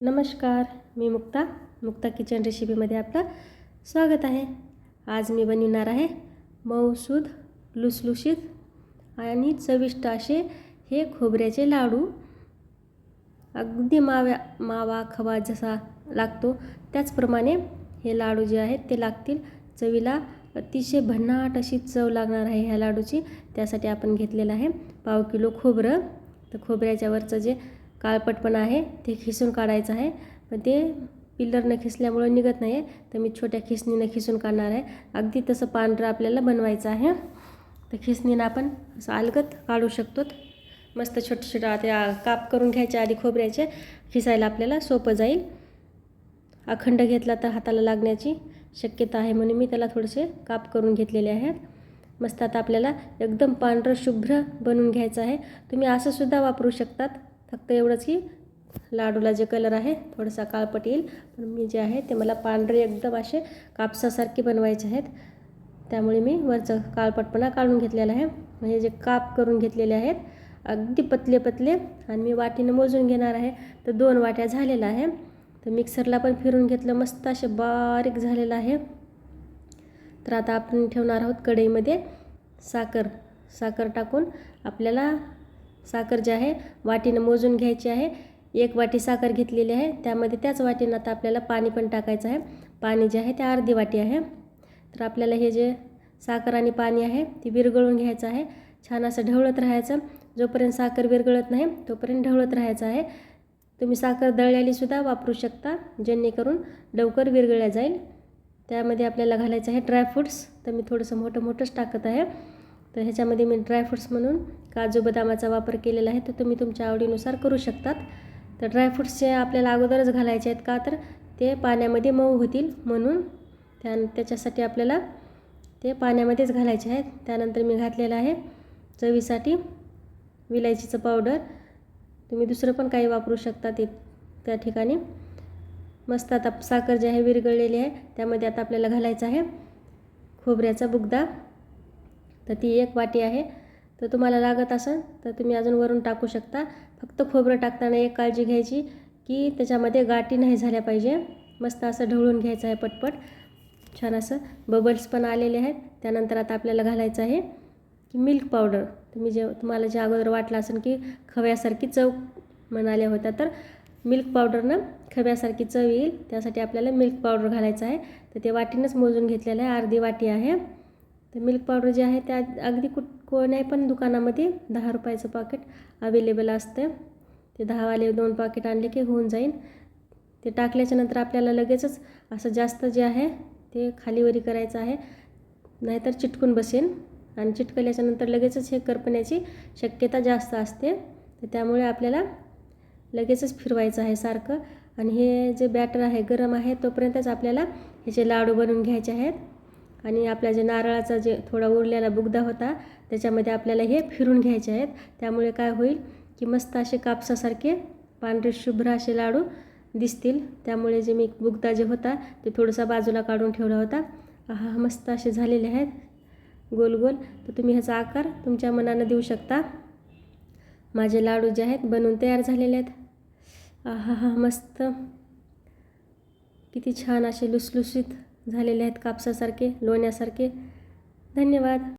नमस्कार मी मुक्ता. मुक्ता किचन रेसिपीमध्ये आपलं स्वागत आहे. आज मी बनविणार आहे मऊसूद लुसलुशीत आणि चविष्ट असे हे खोबऱ्याचे लाडू. अगदी माव्या मावा खवा जसा लागतो त्याचप्रमाणे हे लाडू जे आहेत ते लागतील. चवीला अतिशय भन्नाट अशी चव लागणार आहे ह्या लाडूची. त्यासाठी आपण घेतलेलं आहे पाव किलो खोबरं. तर खोबऱ्याच्यावरचं जे काळपटपणा आहे ते खिसून काढायचं आहे. पण ते पिल्लरनं खिसल्यामुळं निघत नाही आहे तर मी छोट्या खिसणीनं खिसून काढणार आहे. अगदी तसं पांढरं आपल्याला बनवायचं आहे. तर खिसणीनं आपण असं अलगत काढू शकतो. मस्त छोटे छोटे त्या काप करून घ्यायच्या आधी खोबऱ्याचे खिसायला आपल्याला सोपं जाईल. अखंड घेतला तर हाताला लागण्याची शक्यता आहे म्हणून मी त्याला थोडेसे काप करून घेतलेले आहेत. मस्त आता आपल्याला एकदम पांढरं शुभ्र बनवून घ्यायचं आहे. तुम्ही असंसुद्धा वापरू शकतात. फक्त एवढंच की लाडूला जे कलर आहे थोडासा काळपट येईल पण मी जे आहे ते मला पांढरे एकदम असे कापसासारखे बनवायचे आहेत. त्यामुळे मी वरचं काळपटपणा काढून घेतलेला आहे. म्हणजे जे काप करून घेतलेले आहेत अगदी पतले पतले. आणि मी वाटीनं मोजून घेणार आहे. तर दोन वाट्या झालेला आहे. तर मिक्सरला पण फिरून घेतलं मस्त असे बारीक झालेलं आहे. तर आता आपण ठेवणार आहोत कढईमध्ये साखर. साखर टाकून आपल्याला साखर जे आहे वाटीनं मोजून घ्यायची आहे. एक वाटी साखर घेतलेली आहे. त्यामध्ये त्याच वाटीनं आता आपल्याला पाणी पण टाकायचं आहे. पाणी जे आहे ते अर्धी वाटी आहे. तर आपल्याला हे जे साखर आणि पाणी आहे ते विरघळून घ्यायचं आहे. छान असं ढवळत राहायचं. जोपर्यंत साखर विरघळत नाही तोपर्यंत ढवळत राहायचं आहे. तुम्ही साखर दळलेलीसुद्धा वापरू शकता जेणेकरून लवकर विरघळल्या जाईल. त्यामध्ये आपल्याला घालायचं आहे ड्रायफ्रूट्स तर मी थोडंसं मोठं मोठंच टाकत आहे. तर ह्याच्यामध्ये मी ड्रायफ्रूट्स म्हणून काजू बदामाचा वापर केलेला आहे तर तुम्ही तुमच्या आवडीनुसार करू शकतात. तर ड्रायफ्रूट्सचे आपल्याला अगोदरच घालायचे आहेत का तर ते पाण्यामध्ये मऊ होतील म्हणून त्या त्याच्यासाठी आपल्याला ते पाण्यामध्येच घालायचे आहेत. त्यानंतर मी घातलेलं आहे चवीसाठी विलायचीचं पावडर तुम्ही दुसरं पण काही वापरू शकता ते त्या ठिकाणी. मस्त आता साखर जे आहे विरघळलेली आहे त्यामध्ये आता आपल्याला घालायचं आहे खोबऱ्याचा बुगदा. तर ती एक वाटी आहे. तर तुम्हाला लागत असेल तर तुम्ही अजून वरून टाकू शकता. फक्त खोबरं टाकताना एक काळजी घ्यायची की त्याच्यामध्ये गाठी नाही झाल्या पाहिजे. मस्त असं ढवळून घ्यायचं आहे पटपट. छान असं बबल्स पण आलेले आहेत. त्यानंतर आता आपल्याला घालायचं आहे की मिल्क पावडर तुम्ही जे तुम्हाला जे अगोदर वाटलं असेल की खव्यासारखी चव म्हणाल्या होत्या तर मिल्क पावडरनं खव्यासारखी चव येईल. त्यासाठी आपल्याला मिल्क पावडर घालायचं आहे. तर ते वाटीनंच मोजून घेतलेलं आहे. अर्धी वाटी आहे. तर मिल्क पावडर जे आहे त्या अगदी कुठ कोण्या पण दुकानामध्ये दहा रुपयाचं पाकिट अवेलेबल असतं. ते दहावाले दोन पाकिट आणले की होऊन जाईल ते टाकल्याच्यानंतर आपल्याला लगेचच असं जास्त जे आहे ते खालीवरी करायचं आहे. नाहीतर चिटकून बसेल आणि चिटकल्याच्यानंतर लगेचच हे करपण्याची शक्यता जास्त असते. तर त्यामुळे आपल्याला लगेचच फिरवायचं आहे सारखं. आणि हे जे बॅटर आहे गरम आहे तोपर्यंतच आपल्याला ह्याचे लाडू बनवून घ्यायचे आहेत. आणि आपल्या जे नारळाचा जे थोडा उरलेला बुगदा होता त्याच्यामध्ये आपल्याला हे फिरून घ्यायचे आहेत. त्यामुळे काय होईल की मस्त असे कापसासारखे पांढरे शुभ्र असे लाडू दिसतील. त्यामुळे जे मी बुगदा जे होता ते थोडासा बाजूला काढून ठेवला होता. हा मस्त असे झालेले आहेत. गोल गोल. तर तुम्ही ह्याचा आकार तुमच्या मनानं देऊ शकता. माझे लाडू जे आहेत बनवून तयार झालेले आहेत. हा हा मस्त. किती छान असे लुसलुसीत झालेले आहेत कापसासारखे लोण्यासारखे. धन्यवाद.